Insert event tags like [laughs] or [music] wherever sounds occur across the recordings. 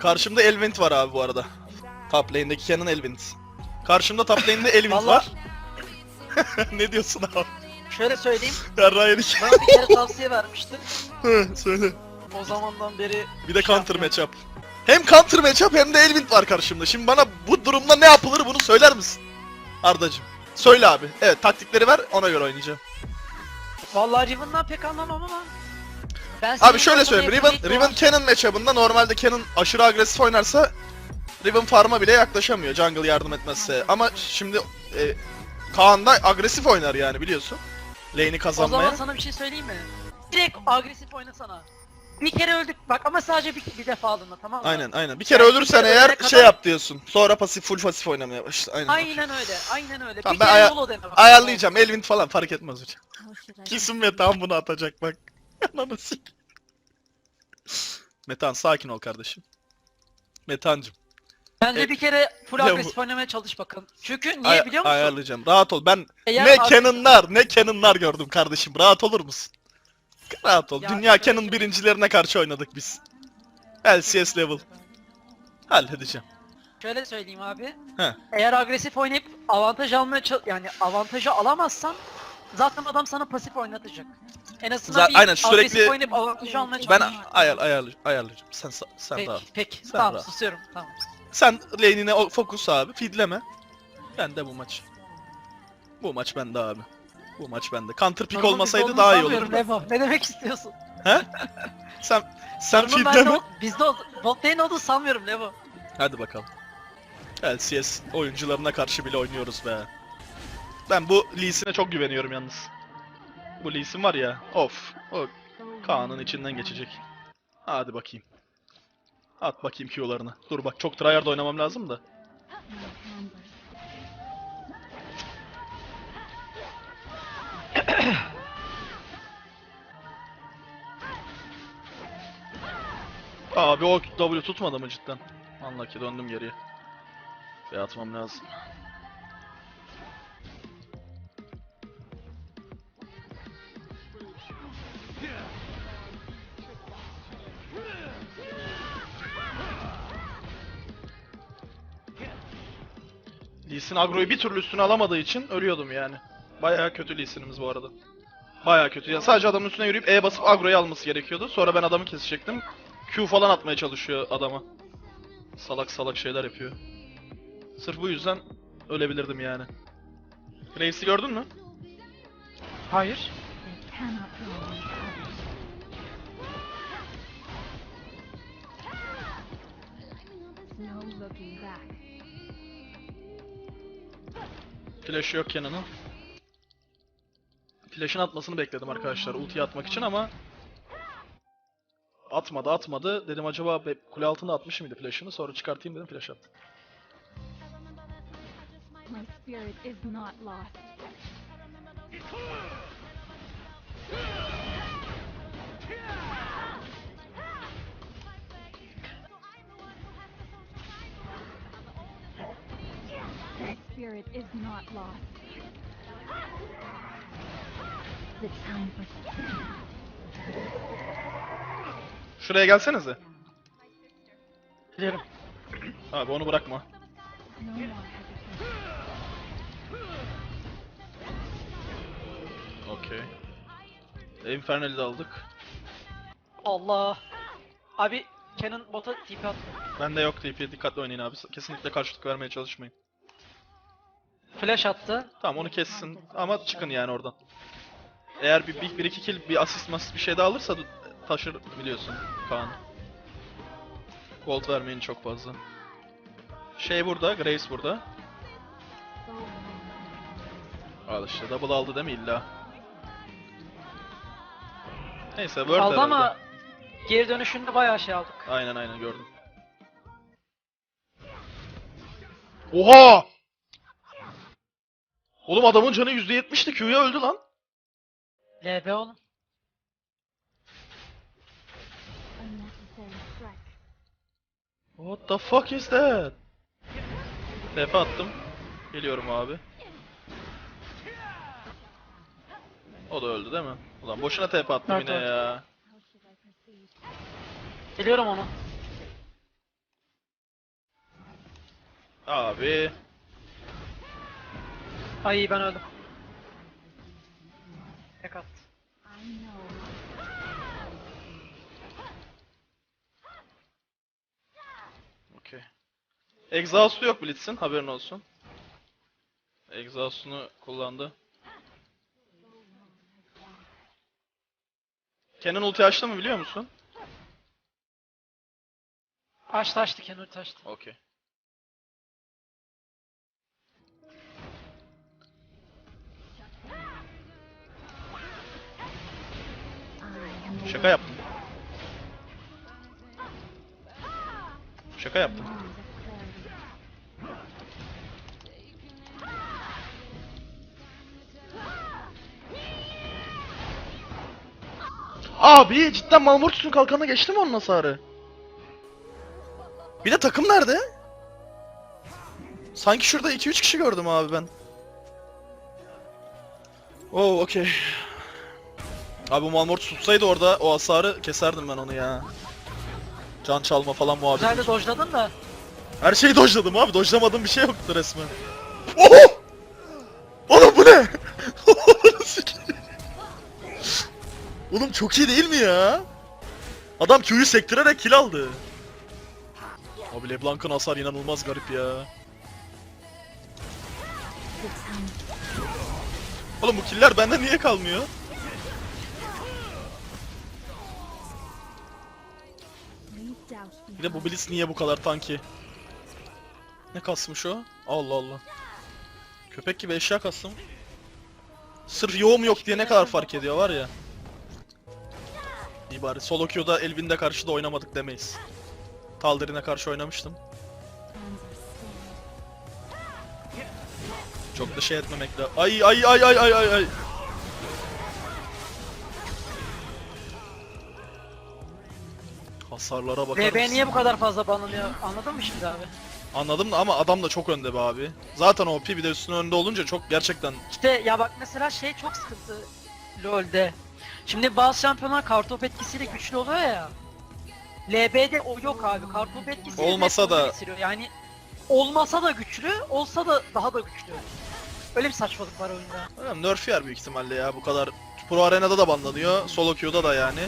Karşımda Elvint var abi bu arada. Top lane'deki Kenan Elvint. Karşımda top lane'de Vallahi- var. [laughs] ne diyorsun abi? Şöyle söyleyeyim. Yarrağı yedik. Ben bir kere tavsiye vermiştim. [laughs] Hı, Söyle. O zamandan beri Bir de Şey counter matchup. Hem counter matchup hem de Elvint var karşımda. Şimdi bana bu durumda ne yapılır bunu söyler misin? Ardacım. Söyle abi. Evet taktikleri ver ona göre oynayacağım. Vallahi Riven'dan pek anlamam ama. Ben Abi şöyle söyleyeyim. Riven, bir Riven Canon matchup'ında normalde Canon aşırı agresif oynarsa Riven farm'a bile yaklaşamıyor jungle yardım etmezse. Ama şimdi e, Kaan da agresif oynar yani biliyorsun. Lane'i O kazanmaya. zaman sana bir şey söyleyeyim mi? Direkt agresif oynasana. Bir kere öldük bak ama sadece bir, bir defa aldığında tamam mı? Aynen aynen. Bir kere Yani bir ölürsen kere eğer ölene kadar- şey yap diyorsun. Sonra pasif full pasif oynamaya başla. Aynen. Aynen öyle, aynen öyle. Tamam, bir ben aya- solo dene bak. Ayarlayacağım. Elvin falan fark etmez hocam. [laughs] Kesin Metan bunu atacak bak. [laughs] Ananı sik. Metan sakin ol kardeşim. Metancım. Bence E, bir kere full ya bu- agresif oynamaya çalış bakalım. Çünkü niye Ay- biliyor musun? ayarlayacağım. Rahat ol. Ben Eğer ne agresif- Canon'lar ne Canon'lar gördüm kardeşim. Rahat olur musun? Rahat ol. Ya Dünya şöyle Canon birincilerine karşı oynadık biz. LCS level. Halledeceğim. Şöyle söyleyeyim abi. He. Eğer agresif oynayıp avantaj almaya çal- yani avantajı alamazsan zaten adam sana pasif oynatacak. En azından Za- bir aynen, agresif sürekli- oynayıp avantajı almaya Ben ayar ayarlı ayarlayacağım. Sen sa- sen Peki, rahat. peki. Sen tamam rahat. susuyorum. Tamam. Sen lane'ine o- fokus abi. Feedleme. Ben de bu maç. Bu maç bende abi. Bu maç bende. Counter pick Sorunun olmasaydı bizde daha iyi olduğunu olurdu. sanmıyorum. Ne demek istiyorsun? Sen sen Sorunun bende feedleme. ol- bizde oldu. Bot lane olduğunu sanmıyorum Levo. Hadi bakalım. LCS oyuncularına karşı bile oynuyoruz be. Ben bu Lee Sin'e çok güveniyorum yalnız. Bu Lee Sin var ya, of. O Kaan'ın içinden geçecek. Hadi bakayım. At bakayım Q'larını. Dur bak çok tryhard oynamam lazım da. [coughs] Abi o W tutmadı mı cidden? Unlucky döndüm geriye. Ve atmam lazım. Lee Sin agroyu bir türlü üstüne alamadığı için ölüyordum yani. Bayağı kötü Lee Sin'imiz bu arada. Bayağı kötü. Ya sadece adamın üstüne yürüyüp E basıp agroyu alması gerekiyordu. Sonra ben adamı kesecektim. Q falan atmaya çalışıyor adama. Salak salak şeyler yapıyor. Sırf bu yüzden ölebilirdim yani. Graves'i gördün mü? Hayır. No looking back. Flash yok Kenan'ın. Flash'ın atmasını bekledim arkadaşlar ultiyi atmak için ama atmadı atmadı. Dedim acaba kule altında atmış mıydı flash'ını? Sonra çıkartayım dedim flash attı. My spirit is not lost. Spirit is not lost. The time for Şuraya gelsenize. Biliyorum. Abi onu bırakma. no more hesitation. Okey. Infernal'i de aldık. Allah. Abi Canon bota TP attı. Bende yok TP dikkatli oynayın abi. Kesinlikle karşılık vermeye çalışmayın. Flash attı. Tamam onu kessin ama çıkın yani oradan. Eğer bir, bir, bir iki kill bir asist masist bir şey daha alırsa taşır biliyorsun Kaan. Gold vermeyin çok fazla. Şey burada, Graves burada. Al işte double aldı değil mi illa? Neyse Word Aldı herhalde. ama geri dönüşünde bayağı şey aldık. Aynen aynen gördüm. Oha! Oğlum adamın canı %70'ti Q'ya öldü lan. LB oğlum. What the fuck is that? TP attım. Geliyorum abi. O da öldü değil mi? Ulan boşuna TP attım Evet, yine evet. ya. Biliyorum onu. Abi. Ay ben öldüm. Tek attı. Okey. Exhaust'u yok Blitz'in haberin olsun. Exhaust'unu kullandı. Kenan ulti açtı mı biliyor musun? Açtı açtı Kenur açtı. Okey. Şaka yaptım. Şaka yaptım. Abi cidden Malmortus'un kalkanına geçti mi onun hasarı? Bir de takım nerede? Sanki şurada 2-3 kişi gördüm abi ben. Oo okey. Abi bu Malmortus tutsaydı orada o hasarı keserdim ben onu ya. Can çalma falan muhabbet. Güzel de dojladın da. Her şeyi dojladım abi. Dojlamadığım bir şey yoktu resmen. Oho! Oğlum bu ne? [laughs] Oğlum çok iyi değil mi ya? Adam Q'yu sektirerek kill aldı. Abi LeBlanc'ın hasar inanılmaz garip ya. Oğlum bu killer bende niye kalmıyor? Bir de bu Blitz niye bu kadar tanki? Ne kasmış o? Allah Allah. Köpek gibi eşya kastım. Sırf yoğum yok diye ne kadar fark ediyor var ya. İyi bari solo queue'da Elvin'de karşı da oynamadık demeyiz. Taldir'ine karşı oynamıştım. Çok da şey etmemekle. Ay ay ay ay ay ay ay. Hasarlara bakar VB niye bu kadar fazla banlanıyor? Anladın mı şimdi abi? Anladım da ama adam da çok önde be abi. Zaten OP bir de üstüne önde olunca çok gerçekten İşte ya bak mesela şey çok sıkıntı LoL'de. Şimdi bazı şampiyonlar kartop etkisiyle güçlü oluyor ya. LB'de o yok abi. Kartop etkisiyle Olmasa da- bitiriyor. Yani olmasa da güçlü, olsa da daha da güçlü. Öyle bir saçmalık var oyunda. Hocam nerf yer büyük ihtimalle ya bu kadar. Pro Arena'da da banlanıyor, solo queue'da da yani.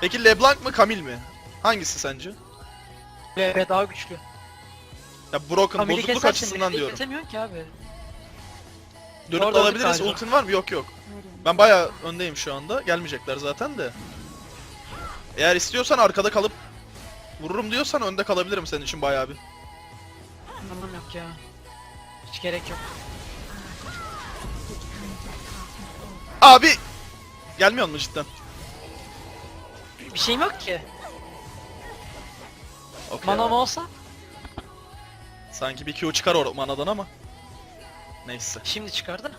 Peki LeBlanc mı Camille mi? Hangisi sence? LB daha güçlü. Ya Broken Kamil'i bozukluk kesersin, açısından LB'yi diyorum. Kesemiyorsun ki abi. Dönüp Orada alabiliriz. galiba. Ultin var mı? Yok yok. Ben bayağı öndeyim şu anda. Gelmeyecekler zaten de. Eğer istiyorsan arkada kalıp vururum diyorsan önde kalabilirim senin için bayağı bir. Anlamam yok ya. Hiç gerek yok. Abi! Gelmiyor mu cidden? Bir şeyim yok ki. Okey Manam abi. olsa Sanki bir Q çıkar o manadan ama. Neyse. şimdi çıkardı.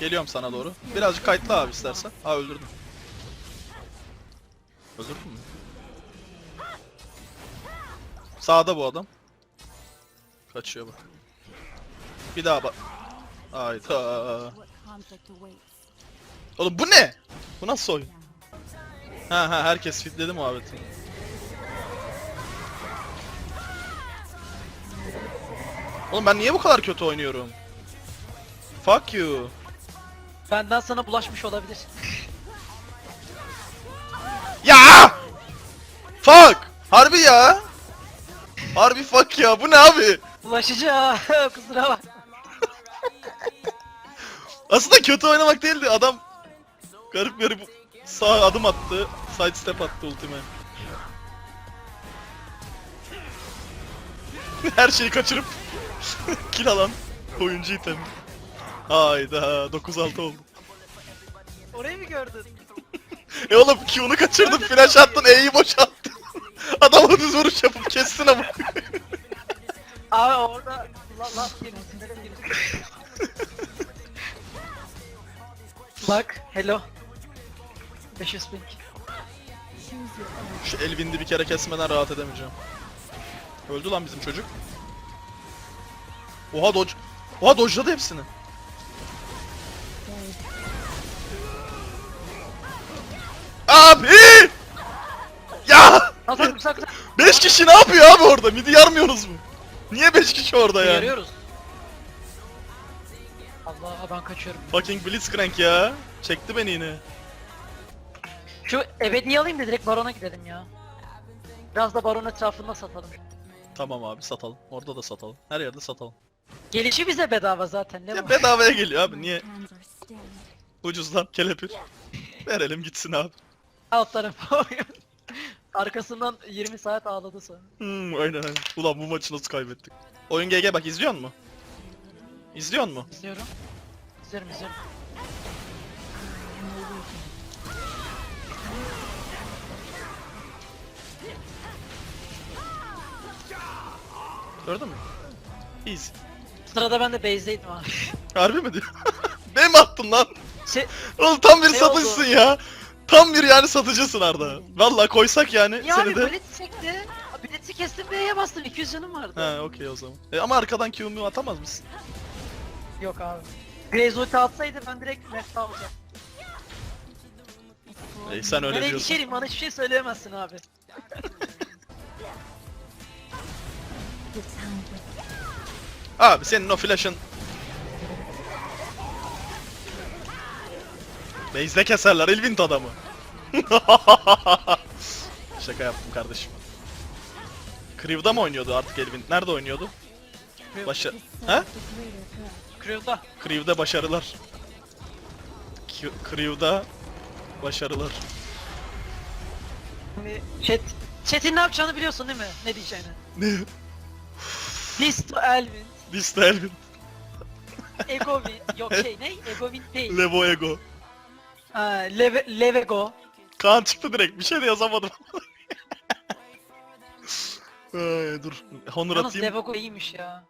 Geliyorum sana doğru. Birazcık kayıtla abi istersen. Ha öldürdüm. Öldürdün mü? Sağda bu adam. Kaçıyor bak. Bir daha bak. Hayda. What conflict awaits? Oğlum bu ne? Bu nasıl oyun? Ha ha herkes fitledi muhabbeti. Oğlum ben niye bu kadar kötü oynuyorum? Fuck you. Benden sana bulaşmış olabilir. Ya! Fuck! Harbi ya! Harbi fuck ya bu ne abi? Bulaşıcı ha. [laughs] Kusura bak. Aslında kötü oynamak değildi adam garip garip sağ adım attı, side step attı ultime. [laughs] Her şeyi kaçırıp [laughs] kill alan oyuncu item. Hayda 9-6 oldu. Orayı mı gördün? [laughs] E oğlum Q'nu kaçırdın, flash attın, E'yi boşalttın. Adama düz vuruş yapıp kessin ama. Abi orada la girdi. Bak, hello. 500 ping. Choose your own. Şu Elvin'di bir kere kesmeden rahat edemeyeceğim. Öldü lan bizim çocuk. Oha dodge. Oha dodge'ladı hepsini. Abi! Ya! Hasan güzel güzel. 5 kişi ne yapıyor abi orada? Midi yarmıyorsunuz mu? Niye 5 kişi orada yani? Yarıyoruz. Allah ben kaçıyorum. Fucking Blitzcrank ya. Çekti beni yine. Şu ebedi alayım da direkt barona gidelim ya. Biraz da baron etrafında satalım. Tamam abi satalım. Orada da satalım. Her yerde satalım. Gelişi bize bedava zaten ne Ya var? bedavaya geliyor abi. Niye? [laughs] Ucuzdan kelepir. Verelim gitsin abi. Alt tarafı [laughs] oyun. Arkasından 20 saat ağladı sonra. Hmm, aynen aynen. Ulan bu maçı nasıl kaybettik? Oyun GG bak izliyor mu? İzliyor mu? İzliyorum. İzliyorum izliyorum. Gördün mü? Easy. Sırada ben de base'deydim abi. [laughs] Harbi mi diyor? [laughs] Benim attın lan. Şey, Oğlum tam bir Şey satıcısın oldu. ya. Tam bir yani satıcısın Arda. Vallahi koysak yani ya seni abi de. Blitz çekti. Blitz'i kestim B'ye bastım 200 canım vardı. He okey o zaman. E, ama arkadan Q'mu atamaz mısın? Yok abi. Graze ulti atsaydı ben direkt map'ta alacağım. E, sen öyle ben diyorsun. endişeliyim bana hiçbir şey söyleyemezsin abi. [laughs] Abi senin o flash'ın... Base'de keserler Elvint adamı. [laughs] Şaka yaptım kardeşim. Creew'da mı oynuyordu artık Elvint? Nerede oynuyordu? Başa... Ha? Crew'da. Creew'da başarılar. Q- Creew'da başarılar. Chat, chat'in ne yapacağını biliyorsun değil mi? Ne diyeceğini. [laughs] Listo Elvin, Liste Elvin. [laughs] Egovin, yok şey ne? Egovin değil. Levo Ego. Ha, Leve, Levego. Kaan çıktı direkt bir şey de yazamadım. [laughs] Ay, dur. Honor Yalnız atayım. Levego iyiymiş ya.